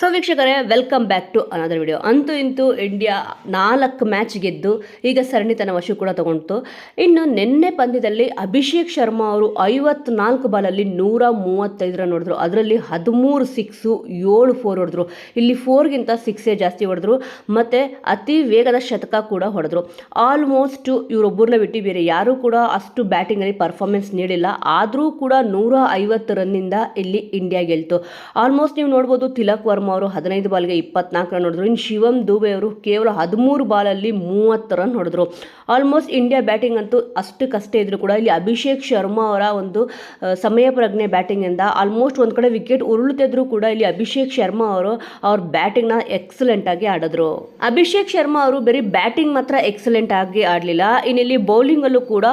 So ವೀಕ್ಷಕರೇ welcome back to another video ಅಂತೂ ಇಂತೂ ಇಂಡಿಯಾ ನಾಲ್ಕು ಮ್ಯಾಚ್ ಗೆದ್ದು ಈಗ ಸರಣಿ ತನ್ನ ವಶ ಕೂಡ ತಗೊಂಡಿತು. ಇನ್ನು ನಿನ್ನೆ ಪಂದ್ಯದಲ್ಲಿ ಅಭಿಷೇಕ್ ಶರ್ಮಾ ಅವರು ಐವತ್ನಾಲ್ಕು ಬಾಲಲ್ಲಿ ನೂರ ಮೂವತ್ತೈದು ರನ್ ಅದರಲ್ಲಿ ಹದಿಮೂರು ಸಿಕ್ಸು ಏಳು ಫೋರ್ ಹೊಡೆದ್ರು. ಇಲ್ಲಿ ಫೋರ್ಗಿಂತ ಸಿಕ್ಸೇ ಜಾಸ್ತಿ ಹೊಡೆದ್ರು. ಮತ್ತು ಅತಿ ವೇಗದ ಶತಕ ಕೂಡ ಹೊಡೆದ್ರು. ಆಲ್ಮೋಸ್ಟ್ ಇವರೊಬ್ಬರನ್ನ ಬಿಟ್ಟು ಬೇರೆ ಯಾರೂ ಕೂಡ ಅಷ್ಟು ಬ್ಯಾಟಿಂಗಲ್ಲಿ ಪರ್ಫಾರ್ಮೆನ್ಸ್ ನೀಡಿಲ್ಲ. ಆದರೂ ಕೂಡ ನೂರ ಐವತ್ತು ರನ್ನಿಂದ ಇಲ್ಲಿ ಇಂಡಿಯಾ ಗೆಲ್ತು. ಆಲ್ಮೋಸ್ಟ್ ನೀವು ನೋಡ್ಬೋದು, ತಿಲಕ್ ವರ್ಮಾ ಅವರು ಹದಿನೈದು ಬಾಲ್ಗೆ ಇಪ್ಪತ್ನಾಲ್ಕು ರನ್ ಹೊಡೆದ್ರು. ಇನ್ನು ಶಿವಮ್ ದುಬೆ ಅವರು ಕೇವಲ ಹದಿಮೂರು ಬಾಲಲ್ಲಿ ಮೂವತ್ತು ರನ್ ಹೊಡೆದ್ರು. ಆಲ್ಮೋಸ್ಟ್ ಇಂಡಿಯಾ ಬ್ಯಾಟಿಂಗ್ ಅಂತೂ ಅಷ್ಟಕ್ಕಷ್ಟೇ ಇದ್ರು ಕೂಡ. ಇಲ್ಲಿ ಅಭಿಷೇಕ್ ಶರ್ಮಾ ಅವರ ಒಂದು ಸಮಯ ಪ್ರಜ್ಞೆ ಬ್ಯಾಟಿಂಗಿಂದ ಆಲ್ಮೋಸ್ಟ್ ಒಂದು ಕಡೆ ವಿಕೆಟ್ ಉರುಳುತ್ತಿದ್ರು ಕೂಡ ಇಲ್ಲಿ ಅಭಿಷೇಕ್ ಶರ್ಮಾ ಅವರು, ಅವ್ರ ಬ್ಯಾಟಿಂಗ್ನ ಎಕ್ಸಲೆಂಟ್ ಆಗಿ ಆಡಿದ್ರು. ಅಭಿಷೇಕ್ ಶರ್ಮಾ ಅವರು ಬರೀ ಬ್ಯಾಟಿಂಗ್ ಮಾತ್ರ ಎಕ್ಸಲೆಂಟ್ ಆಗಿ ಆಡಲಿಲ್ಲ. ಇನ್ನಿಲ್ಲಿ ಬೌಲಿಂಗಲ್ಲೂ ಕೂಡ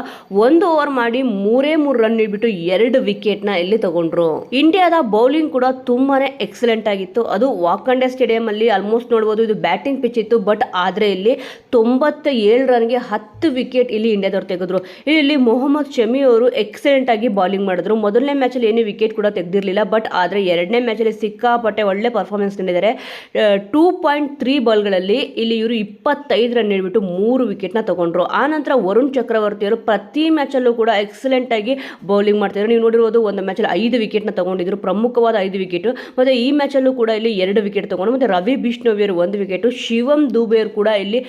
ಒಂದು ಓವರ್ ಮಾಡಿ ಮೂರೇ ಮೂರು ರನ್ ಇಟ್ಬಿಟ್ಟು ಎರಡು ವಿಕೆಟ್ನ ಇಲ್ಲಿ ತಗೊಂಡ್ರು. ಇಂಡಿಯಾದ ಬೌಲಿಂಗ್ ಕೂಡ ತುಂಬಾನೇ ಎಕ್ಸಲೆಂಟ್ ಆಗಿತ್ತು. ಅದು ವಾಕಂಡೆ ಸ್ಟೇಡಿಯಂ ಅಲ್ಲಿ ಆಲ್ಮೋಸ್ಟ್ ನೋಡ್ಬೋದು. ಇದು ಬ್ಯಾಟಿಂಗ್ ಪಿಚ್ ಇತ್ತು ಬಟ್ ಆದ್ರೆ ಇಲ್ಲಿ ತೊಂಬತ್ತ ಏಳು ರನ್ಗೆ ಹತ್ತು ವಿಕೆಟ್ ಇಲ್ಲಿ ಇಂಡಿಯಾದವ್ರು ತೆಗೆದ್ರು. ಇಲ್ಲಿ ಮೊಹಮ್ಮದ್ ಶಮಿ ಅವರು ಎಕ್ಸಲೆಂಟ್ ಆಗಿ ಬೌಲಿಂಗ್ ಮಾಡಿದ್ರು. ಮೊದಲನೇ ಮ್ಯಾಚಲ್ಲಿ ಏನು ವಿಕೆಟ್ ಕೂಡ ತೆಗೆದಿರಲಿಲ್ಲ ಬಟ್ ಆದರೆ ಎರಡನೇ ಮ್ಯಾಚಲ್ಲಿ ಸಿಕ್ಕಾಪಟ್ಟೆ ಒಳ್ಳೆ ಪರ್ಫಾರ್ಮೆನ್ಸ್ ನೀಡಿದ್ದಾರೆ ಟೂ ಪಾಯಿಂಟ್ ತ್ರೀ ಬಾಲ್ಗಳಲ್ಲಿ ಇಲ್ಲಿ ಇವರು ಇಪ್ಪತ್ತೈದು ರನ್ ನೀಡಿಬಿಟ್ಟು ಮೂರು ವಿಕೆಟ್ನ ತಗೊಂಡ್ರು. ಆನಂತರ ನಂತರ ವರುಣ್ ಚಕ್ರವರ್ತಿ ಅವರು ಪ್ರತಿ ಮ್ಯಾಚಲ್ಲೂ ಕೂಡ ಎಕ್ಸಲೆಂಟ್ ಆಗಿ ಬೌಲಿಂಗ್ ಮಾಡ್ತಿದ್ರು. ನೀವು ನೋಡಿರ್ಬೋದು, ಒಂದು ಮ್ಯಾಚಲ್ಲಿ ಐದು ವಿಕೆಟ್ನ ತಗೊಂಡಿದ್ರು, ಪ್ರಮುಖವಾದ ಐದು ವಿಕೆಟ್ ಮತ್ತೆ ಈ ಮ್ಯಾಚಲ್ಲೂ ಕೂಡ ಇಲ್ಲಿ ಎರಡು ವಿಕೆಟ್ ತೊಗೊಂಡು ಮತ್ತೆ ರವಿ ಬಿಷ್ಣುವಿಯರ್ ಒಂದು ವಿಕೆಟ್ ಶಿವಂ ದುಬೇರ್ ಕೂಡ ಇಲ್ಲಿ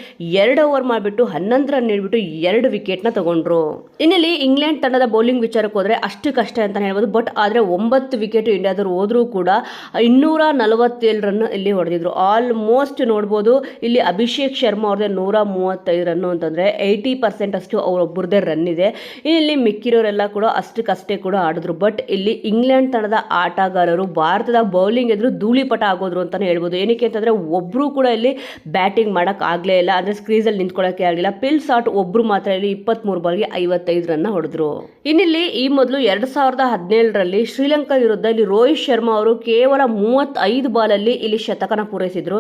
ಎರಡು ಓವರ್ ಮಾಡಿಬಿಟ್ಟು ಹನ್ನೊಂದು ರನ್ ನೀಡಿಬಿಟ್ಟು ಎರಡು ವಿಕೆಟ್ನ ತಗೊಂಡ್ರು. ಇನ್ನಲ್ಲಿ ಇಂಗ್ಲೆಂಡ್ ತಂಡದ ಬೌಲಿಂಗ್ ವಿಚಾರಕ್ಕೆ ಹೋದ್ರೆ ಅಷ್ಟು ಕಷ್ಟ ಅಂತ ಹೇಳ್ಬೋದು ಬಟ್ ಆದರೆ ಒಂಬತ್ತು ವಿಕೆಟ್ ಇಂಡಿಯಾದವರು ಹೋದರೂ ಕೂಡ ಇನ್ನೂರ ನಲವತ್ತೇಳು ರನ್ ಇಲ್ಲಿ ಹೊಡೆದಿದ್ರು. ಆಲ್ಮೋಸ್ಟ್ ನೋಡ್ಬೋದು, ಇಲ್ಲಿ ಅಭಿಷೇಕ್ ಶರ್ಮಾ ಅವ್ರದ್ದೇ ನೂರ ಮೂವತ್ತೈದು ರನ್ನು ಅಂತಂದರೆ ಏಯ್ಟಿ ಪರ್ಸೆಂಟ್ ಅಷ್ಟು ಅವರೊಬ್ಬರದೇ ರನ್ ಇದೆ. ಇಲ್ಲಿ ಮಿಕ್ಕಿರೋರೆಲ್ಲ ಕೂಡ ಅಷ್ಟಕ್ಕಷ್ಟೇ ಕೂಡ ಆಡಿದ್ರು ಬಟ್ ಇಲ್ಲಿ ಇಂಗ್ಲೆಂಡ್ ತಂಡದ ಆಟಗಾರರು ಭಾರತದ ಬೌಲಿಂಗ್ ಎದುರು ಧೂಳಿಪಟ ಆಗೋದ್ರು ಅಂತಲೇ ಹೇಳ್ಬೋದು. ಏನಕ್ಕೆ ಅಂತಂದರೆ ಒಬ್ಬರು ಕೂಡ ಇಲ್ಲಿ ಬ್ಯಾಟಿಂಗ್ ಮಾಡೋಕ್ಕೆ ಆಗಲೇ ಇಲ್ಲ. ಅಂದರೆ ಸ್ಕ್ರೀಸಲ್ಲಿ ನಿಂತ್ಕೊಳ್ಳೋಕ್ಕೆ ಆಗಲಿಲ್ಲ. ಪಿಲ್ ಸಾಟ್ ಒಬ್ಬರು ಮಾತ್ರ ಇಲ್ಲಿ ಇಪ್ಪತ್ತ್ಮೂರು ಬಾಲ್ಗೆ ಐವತ್ತೈದು ರನ್ನ ಹೊಡೆದ್ರು. ಇನ್ನಿಲ್ಲಿ ಈ ಮೊದಲು ಎರಡು ಸಾವಿರದ ಹದಿನೇಳರಲ್ಲಿ ಶ್ರೀಲಂಕಾ ವಿರುದ್ಧ ಇಲ್ಲಿ ರೋಹಿತ್ ಶರ್ಮಾ ಅವರು ಕೇವಲ ಮೂವತ್ತೈದು ಬಾಲಲ್ಲಿ ಇಲ್ಲಿ ಶತಕನ ಪೂರೈಸಿದ್ರು.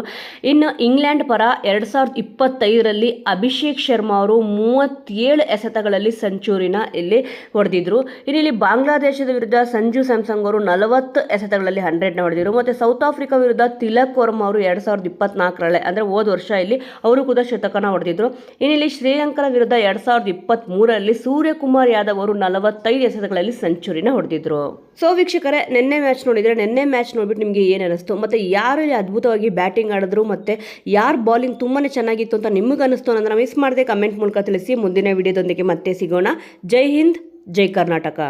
ಇನ್ನು ಇಂಗ್ಲೆಂಡ್ ಪರ ಎರಡು ಸಾವಿರದ ಇಪ್ಪತ್ತೈದರಲ್ಲಿ ಅಭಿಷೇಕ್ ಶರ್ಮಾ ಅವರು ಮೂವತ್ತೇಳು ಎಸೆತಗಳಲ್ಲಿ ಸೆಂಚುರಿನ ಇಲ್ಲಿ ಹೊಡೆದಿದ್ರು. ಇನ್ನಿಲ್ಲಿ ಬಾಂಗ್ಲಾದೇಶದ ವಿರುದ್ಧ ಸಂಜು ಸ್ಯಾಮ್ಸಂಗ್ ಅವರು ನಲವತ್ತು ಎಸೆತಗಳಲ್ಲಿ ಹಂಡ್ರೆಡ್ನ ಹೊಡೆದಿದ್ರು. ಮತ್ತು ಸೌತ್ ಆಫ್ರಿಕಾ ವಿರುದ್ಧ ತಿಲಕ್ ವರ್ಮ ಅವರು ಎರಡು ಸಾವಿರದ ಇಪ್ಪತ್ನಾಲ್ಕರಲ್ಲೇ, ಅಂದರೆ ಹೋದ ವರ್ಷ ಇಲ್ಲಿ ಅವರು ಕೂಡ ಶತಕನ ಹೊಡೆದಿದ್ರು. ಇನ್ನಿಲ್ಲಿ ಶ್ರೀಲಂಕಾ ವಿರುದ್ಧ ಎರಡು ಸಾವಿರದ ಇಪ್ಪತ್ತ್ಮೂರರಲ್ಲಿ ಸೂರ್ಯಕುಮಾರ್ ಯಾದವ್ ಅವರು ನಲವತ್ತೈದು ಎಸೆತಗಳಲ್ಲಿ ಸೆಂಚುರಿನ ಹೊಡೆದಿದ್ರು. ಸೊ ವೀಕ್ಷಕರೇ, ನಿನ್ನೆ ಮ್ಯಾಚ್ ನೋಡಿದರೆ, ನಿನ್ನೆ ಮ್ಯಾಚ್ ನೋಡಿಬಿಟ್ಟು ನಿಮಗೆ ಏನು ಅನಿಸ್ತು? ಮತ್ತು ಯಾರು ಅದ್ಭುತವಾಗಿ ಬ್ಯಾಟಿಂಗ್ ಆಡಿದ್ರು? ಮತ್ತು ಯಾರು ಬಾಲಿಂಗ್ ತುಂಬಾ ಚೆನ್ನಾಗಿತ್ತು ಅಂತ ನಿಮಗೆ ಅನಿಸ್ತು ಅನ್ನೋದನ್ನ ಮಿಸ್ ಮಾಡದೆ ಕಮೆಂಟ್ ಮೂಲಕ ತಿಳಿಸಿ. ಮುಂದಿನ ವಿಡಿಯೋದೊಂದಿಗೆ ಮತ್ತೆ ಸಿಗೋಣ. ಜೈ ಹಿಂದ್, ಜೈ ಕರ್ನಾಟಕ.